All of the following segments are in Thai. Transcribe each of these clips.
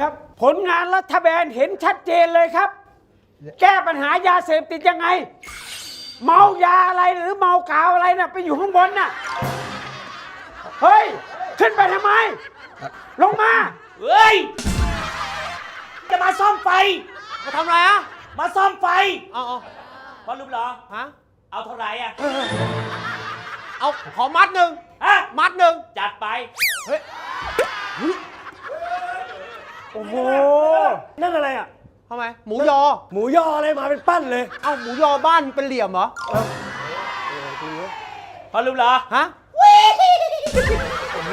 ครับ ผลงานรัฐบาลเห็นชัดเจนเลยครับ แก้ปัญหายาเสพติดยังไง เมายาอะไรหรือเมากาวอะไรน่ะ ไปอยู่ข้างบนน่ะ เฮ้ย ขึ้นไปทำไม ลงมา เฮ้ย จะมาซ่อมไฟ มาทำอะไรอะมาซ่อมไฟเอาเอาพอรูปเหรอ ฮะ เอาเท่าไหร่อะเอาขอมัดหนึ่งฮะมัดหนึ่งจัดไป โอ้โห นั่นอะไรอะ ทำไม หมูยอ หมูยออะไรมาเป็นปั้นเลย เอาหมูยอบ้านเป็นเหลี่ยมเหรอ พอรูปเหรอฮะ โอ้โห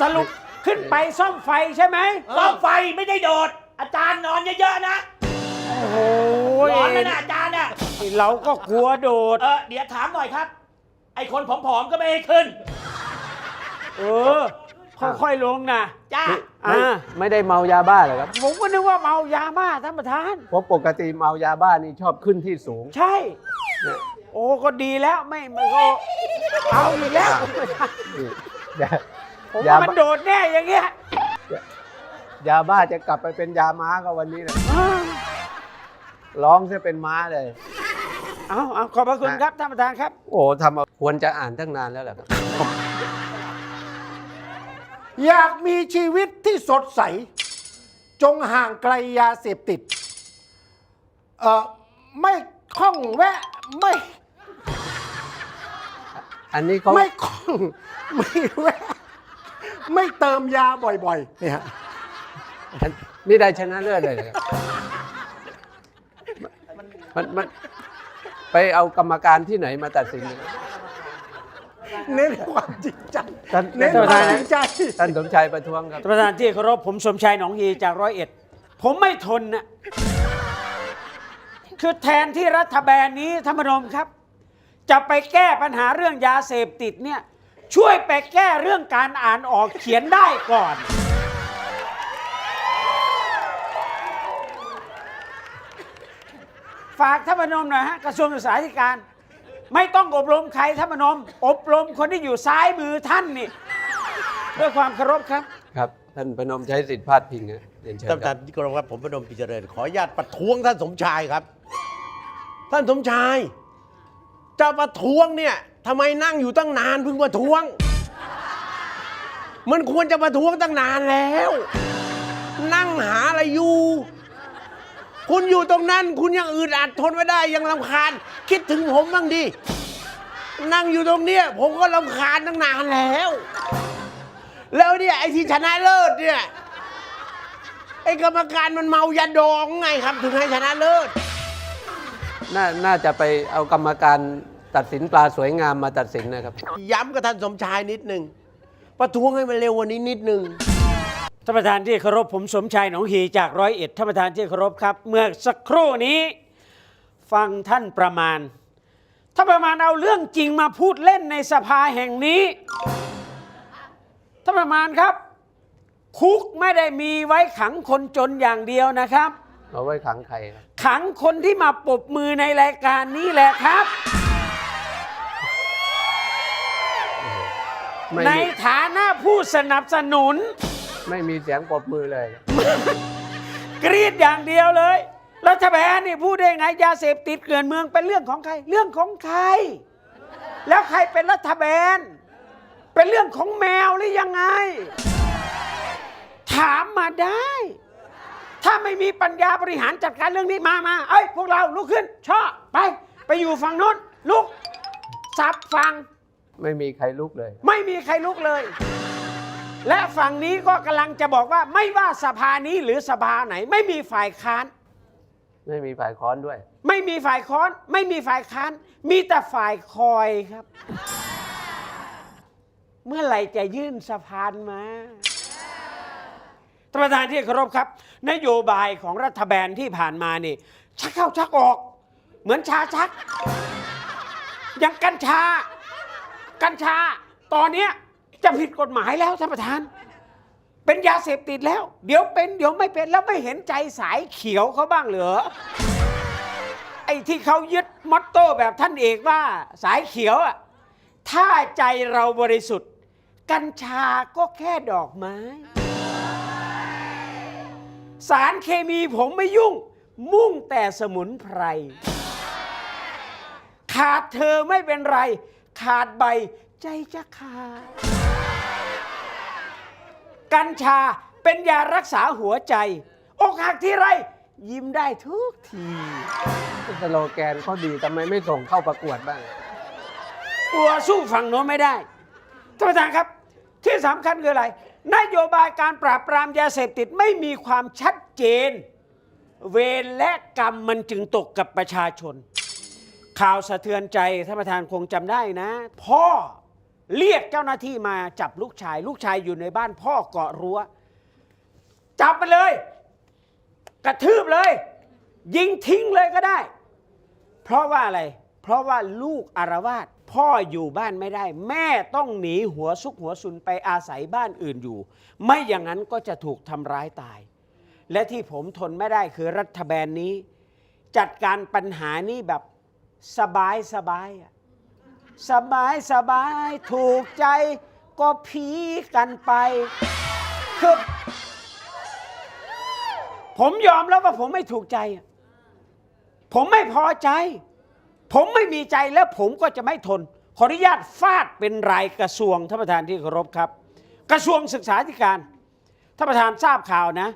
สรุปขึ้นไปซ่อมไฟใช่ไหมซ่อมไฟไม่ได้โดด อาจารย์นอนเยอะๆนะโอ้โหร้อนแล้วนะอาจารย์น่ะเราก็กลัวโดด เออเดี๋ยวถามหน่อยครับ ไอคนผอมๆก็ไม่ให้ขึ้น เออ ค่อยๆลงนะจ้าอ่าไม่ได้เมายาบ้าเหรอครับ ผมก็นึกว่าเมายาบ้าท่านประธาน เพราะปกติเมายาบ้านี่ชอบขึ้นที่สูง ใช่ โอ้ก็ดีแล้วไม่มันก็เอาอีกแล้ว นี่ยาผมยาว่ามันบ้าโดดแน่อย่างเงี้ยยาบ้าจะกลับไปเป็นยาม้าก็วันนี้นะอ้าวร้องจะเป็นม้าเลย เอาเอาขอบพระคุณครับท่านประธานครับ โอ้ทำเอาควรจะอ่านตั้งนานแล้วแหละครับ อยากมีชีวิตที่สดใส จงห่างไกลยาเสพติด เอ่อ ไม่คล้องแวะ ไม่ อันนี้เขาไม่คล้อง ไม่แวะ ไม่เติมยาบ่อยๆเนี่ยฮะอันนี่ได้ชนะเลิศเลยเหรอครับมันมัน ไปเอากรรมการที่ไหนมาตัดสินเนี่ย เน้นความจริงใจท่านเน้นท่านความจริงใจ ท่านสมชัยประท้วงครับ ท่านประธานที่เคารพผมสมชายหนองฮีจากร้อยเอ็ด ผมไม่ทนนะคือแทนที่รัฐบาลนี้ธรรมนมครับ จะไปแก้ปัญหาเรื่องยาเสพติดเนี่ย ช่วยไปแก้เรื่องการอ่านออกเขียนได้ก่อน ฝากท่านพนมหน่อยฮะกระทรวงศึกษาธิการ ไม่ต้องอบรมใครท่านพนม อบรมคนที่อยู่ซ้ายมือท่านนี่ด้วยความเคารพครับ ครับ ท่านพนมใช้สิทธิพาดพิงนะเรียนเชิญท่านประคธารันบที่เคารพครับผมพนมปิเจริญ ขออนุญาตประท้วงท่านสมชายครับ ท่านสมชาย จะประท้วงเนี่ยทำไมนั่งอยู่ตั้งนานเพิ่งประท้วง มันควรจะประท้วงตั้งนานแล้ว นั่งหาอะไรอยู่ คุณอยู่ตรงนั้น คุณยังอึดอัดทนไม่ได้ยังลำคาญ คิดถึงผมบ้างดิ นั่งอยู่ตรงเนี้ยผมก็ลำคาญตั้งนานแล้ว แล้วเนี่ยไอ้ที่ชนะเลิศเนี่ย ไอ้กรรมการมันเมายาดองไงครับ ถึงให้ชนะเลิศน่าน่าจะไปเอากรรมการตัดสินปลาสวยงามมาตัดสินนะครับ ย้ำกับท่านสมชายนิดหนึ่งประท้วงให้มันเร็วกวันนี้นิดหนึ่ง ท่านประธานที่เคารพผมสมชายหนองฮีจากร้อยเอ็ดท่านประธานที่เคารพครับ เมื่อสักครู่นี้ ฟังท่านประมาณท่านประมาณเอาเรื่องจริงมาพูดเล่นในสภาแห่งนี้ท่านประมาณครับ คุกไม่ได้มีไว้ขังคนจนอย่างเดียวนะครับเอาไว้ขังใครครับขังคนที่มาปรบมือในรายการนี้แหละครับ ไม่ในมีฐานะผู้สนับสนุน ไม่มีเสียงปรบมือเลย กรีดอย่างเดียวเลยรัฐบาลนี่พูดได้ไงยาเสพติดเกลื่อนเมืองเป็นเรื่องของใคร เรื่องของใคร แล้วใครเป็นรัฐบาลเป็นเรื่องของแมวหรือยังไง ถามมาได้ ถ้าไม่มีปัญญาบริหารจัดการเรื่องนี้มามาเอ้ยพวกเราลุกขึ้นชอบไป ไปอยู่ฝั่งโน้นลุกสับฟัง ไม่มีใครลุกเลย ไม่มีใครลุกเลย และฝั่งนี้ก็กำลังจะบอกว่าไม่ว่าสภานี้หรือสภาไหน ไม่มีฝ่ายค้าน ไม่มีฝ่ายค้อนด้วย ไม่มีฝ่ายค้อน ไม่มีฝ่ายค้าน มีแต่ฝ่ายคอยครับ เมื่อไหร่จะยื่นสะพานมาท่านประธานที่เคารพครับ นโยบายของรัฐบาลที่ผ่านมานี่ ชักเข้าชักออก เหมือนชาชัก อย่างกัญชา กัญชา ตอนเนี้ย จะผิดกฎหมายแล้วท่านประธาน เป็นยาเสพติดแล้ว เดี๋ยวเป็นเดี๋ยวไม่เป็นแล้วไม่เห็นใจสายเขียวเขาบ้างเหรอไอ้ที่เขายึดมอตโต้แบบท่านเอกว่าสายเขียวอะถ้าใจเราบริสุทธิ์ กัญชาก็แค่ดอกไม้ สารเคมีผมไม่ยุ่ง มุ่งแต่สมุนไพร ขาดเธอไม่เป็นไร ขาดใบใจจะขาด กัญชาเป็นยารักษาหัวใจ อกหักที่ไร ยิ้มได้ทุกทีสโลแกนเขาดีทำไมไม่ส่งเข้าประกวดบ้าง กลัวสู้ฝั่งโน้นไม่ได้ท่านประธานครับ ที่สำคัญคืออะไร นโยบายการปราบปรามยาเสพติดไม่มีความชัดเจน เวรและกรรมมันจึงตกกับประชาชน ข่าวสะเทือนใจท่านประธานคงจำได้นะ พ่อ เรียกเจ้าหน้าที่มาจับลูกชาย ลูกชายอยู่ในบ้านพ่อเกาะรั้ว จับไปเลย กระทืบเลย ยิงทิ้งเลยก็ได้ เพราะว่าอะไร เพราะว่าลูกอารวาสพ่ออยู่บ้านไม่ได้ แม่ต้องหนีหัวซุกหัวซุนไปอาศัยบ้านอื่นอยู่ ไม่อย่างนั้นก็จะถูกทำร้ายตาย และที่ผมทนไม่ได้คือรัฐบาลนี้ จัดการปัญหานี้แบบสบายสบายอะ สบายสบายถูกใจ ก็พีกันไป คือผมยอมแล้วว่าผมไม่ถูกใจ ผมไม่พอใจ ผมไม่มีใจและผมก็จะไม่ทน ขออนุญาตฟาดเป็นรายกระทรวงท่านประธานที่เคารพครับ กระทรวงศึกษาธิการท่านประธานทราบข่าวนะ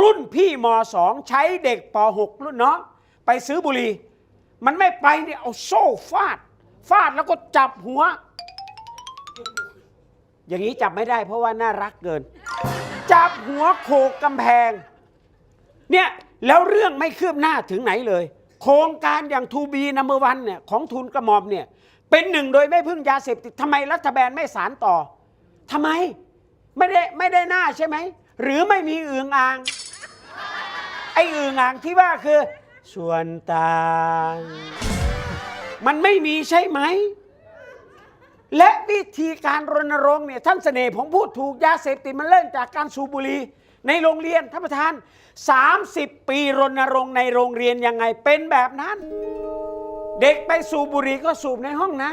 รุ่นพี่มสองใช้เด็กป .6 รุ่นน้องไปซื้อบุหรี่มันไม่ไปเนี่ยเอาโซ่ฟาด ฟาดแล้วก็จับหัว อย่างนี้จับไม่ได้เพราะว่าน่ารักเกิน จับหัวโขกกำแพง เนี่ยแล้วเรื่องไม่คืบหน้าถึงไหนเลย โครงการอย่างทูบีนัมเบอร์วันเนี่ยของทุนกระหม่อมเนี่ย เป็นหนึ่งโดยไม่พึ่งยาเสพติดทำไมรัฐบาลไม่สารต่อทำไมไม่ได้ไม่ได้หน้าใช่ไหม หรือไม่มีอึ่งอ่าง ไอ้อึ่งอ่างที่ว่าคือ ส่วนต่าง มันไม่มีใช่ไหม และวิธีการรณรงค์เนี่ยท่านเสน่ห์ผมพูดถูกยาเสพติดมันเริ่มจากการสูบบุหรี่ในโรงเรียนท่านประธาน 30 ปีรณรงค์ในโรงเรียนยังไงเป็นแบบนั้น เด็กไปสูบบุหรี่ก็สูบในห้องน้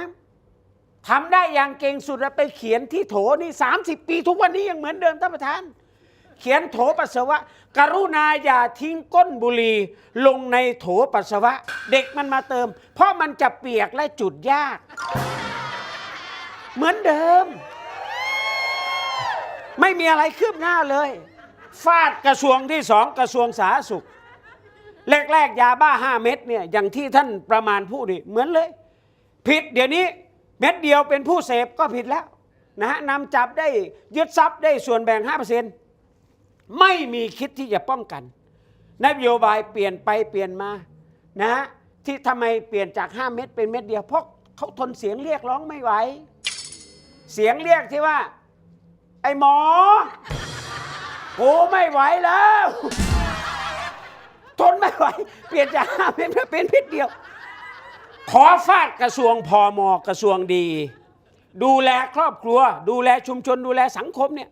ำทำได้อย่างเก่งสุดแล้วไปเขียนที่โถนี่ 30 ปีทุกวันนี้ยังเหมือนเดิมท่านประธาน เขียนโถปัสสาวะ กรุณาอย่าทิ้งก้นบุหรี่ลงในโถปัสสาวะ เด็กมันมาเติม เพราะมันจะเปียกและจุดยาก เหมือนเดิม ไม่มีอะไรคืบหน้าเลย ฟาดกระทรวงที่สองกระทรวงสาธารณสุข แรกๆ ยาบ้าห้าเม็ดเนี่ยอย่างที่ท่านประมาณพูดนี่เหมือนเลย ผิดเดี๋ยวนี้เม็ดเดียวเป็นผู้เสพก็ผิดแล้วนะฮะนำจับได้ยึดทรัพย์ได้ส่วนแบ่ง 5% ไม่มีคิดที่จะป้องกันนโยบายเปลี่ยนไปเปลี่ยนมานะฮะที่ทำไมเปลี่ยนจาก 5 เม็ดเป็นเม็ดเดียวเพราะเขาทนเสียงเรียกร้องไม่ไหวเสียงเรียกที่ว่า ไอ้หมอกูไม่ไหวแล้ว ทนไม่ไหว เปลี่ยนจากห้าเม็ดเป็นเม็ดเดียว ขอฟาดกระทรวงพอมกระทรวงดี ดูแลครอบครัว ดูแลชุมชนดูแลสังคมเนี่ย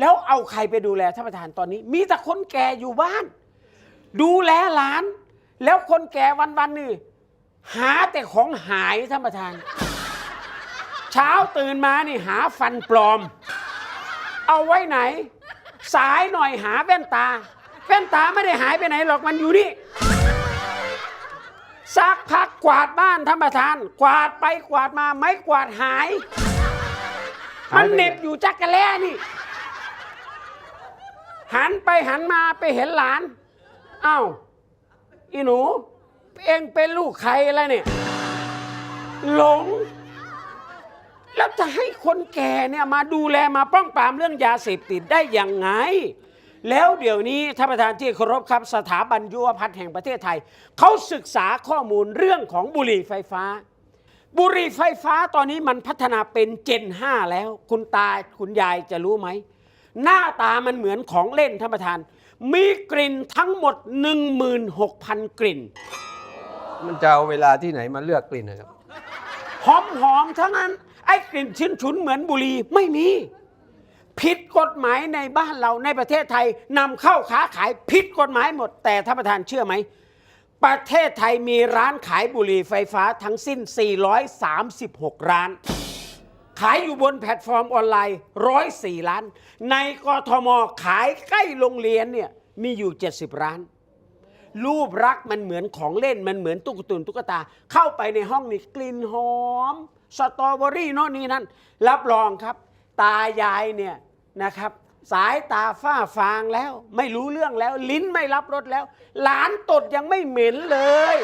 แล้วเอาใครไปดูแลท่านประธานตอนนี้ มีแต่คนแก่อยู่บ้าน ดูแลหลาน แล้วคนแก่วันๆนี่หาแต่ของหายท่านประธาน เช้าตื่นมานี่หาฟันปลอม เอาไว้ไหน สายหน่อยหาแว่นตา แว่นตาไม่ได้หายไปไหนหรอกมันอยู่นี่สักพักกวาดบ้านท่านประธาน กวาดไปกวาดมาไม้กวาดหาย มันเหน็บอยู่จักกะแล้นี่ หันไปหันมาไปเห็นหลานอ้าวอีหนู เองเป็นลูกใครแล้วเนี่ย หลง แล้วจะให้คนแก่เนี่ยมาดูแลมาป้องปรามเรื่องยาเสพติดได้อยังไง แล้วเดี๋ยวนี้ท่านประธานที่เคารพครับสถาบันยุวพัฒน์แห่งประเทศไทย เขาศึกษาข้อมูลเรื่องของบุหรี่ไฟฟ้า บุหรี่ไฟฟ้าตอนนี้มันพัฒนาเป็นเจน 5 แล้ว คุณตาคุณยายจะรู้ไหม หน้าตามันเหมือนของเล่นท่านประธาน มีกลิ่นทั้งหมด 16,000 กลิ่น มันจะเอาเวลาที่ไหนมาเลือกกลิ่นนะครับ หอมหอมๆทั้งนั้น ไอ้กลิ่นชิ้นฉุนเหมือนบุหรี่ไม่มี ผิดกฎหมายในบ้านเราในประเทศไทยนำเข้าค้าขายผิดกฎหมายหมด แต่ท่านประธานเชื่อไหมประเทศไทยมีร้านขายบุหรี่ไฟฟ้าทั้งสิ้น 436 ร้านขายอยู่บนแพลตฟอร์มออนไลน์104ล้าน ในกทมขายใกล้โรงเรียนเนี่ยมีอยู่ 70 ร้าน รูปรักมันเหมือนของเล่นมันเหมือนตุ๊กตุนตุ๊กตา เข้าไปในห้องนี่กลิ่นหอม สตรอเบอรี่โน่นนี่นั่น รับรองครับ ตายายเนี่ยนะครับ สายตาฝ้าฟางแล้ว ไม่รู้เรื่องแล้ว ลิ้นไม่รับรสแล้ว หลานตดยังไม่เหม็นเลย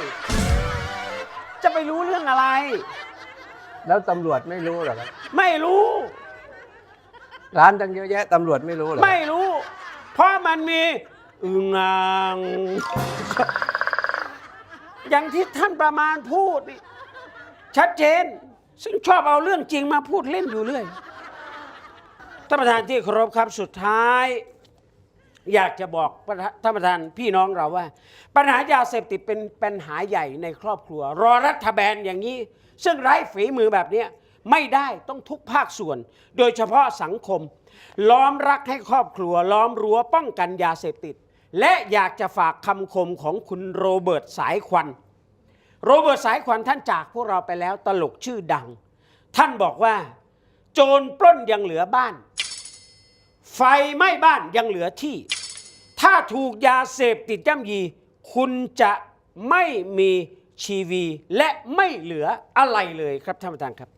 จะไปรู้เรื่องอะไร แล้วตำรวจไม่รู้เหรอครับไม่รู้ ร้านตั้งเยอะแยะตำรวจไม่รู้เหรอไม่รู้ เพราะมันมีอึงอ่างอย่างที่ท่านประมาณพูดนี่ชัดเจน ซึ่งชอบเอาเรื่องจริงมาพูดเล่นอยู่เรื่อยท่านประธานที่เคารพครับสุดท้าย อยากจะบอกท่านประธานพี่น้องเราว่า ปัญหายาเสพติดเป็นปัญหาใหญ่ในครอบครัว รอรัฐบาลอย่างนี้ ซึ่งไร้ฝีมือแบบนี้ไม่ได้ต้องทุกภาคส่วน โดยเฉพาะสังคม ล้อมรักให้ครอบครัว ล้อมรั้วป้องกันยาเสพติด และอยากจะฝากคำคมของคุณโรเบิร์ตสายควัน โรเบิร์ตสายควันท่านจากพวกเราไปแล้วตลกชื่อดัง ท่านบอกว่า โจรปล้นยังเหลือบ้าน ไฟไหม้บ้านยังเหลือที่ ถ้าถูกยาเสพติดย่ำยี คุณจะไม่มีชีวีและไม่เหลืออะไรเลยครับท่านประธานครับ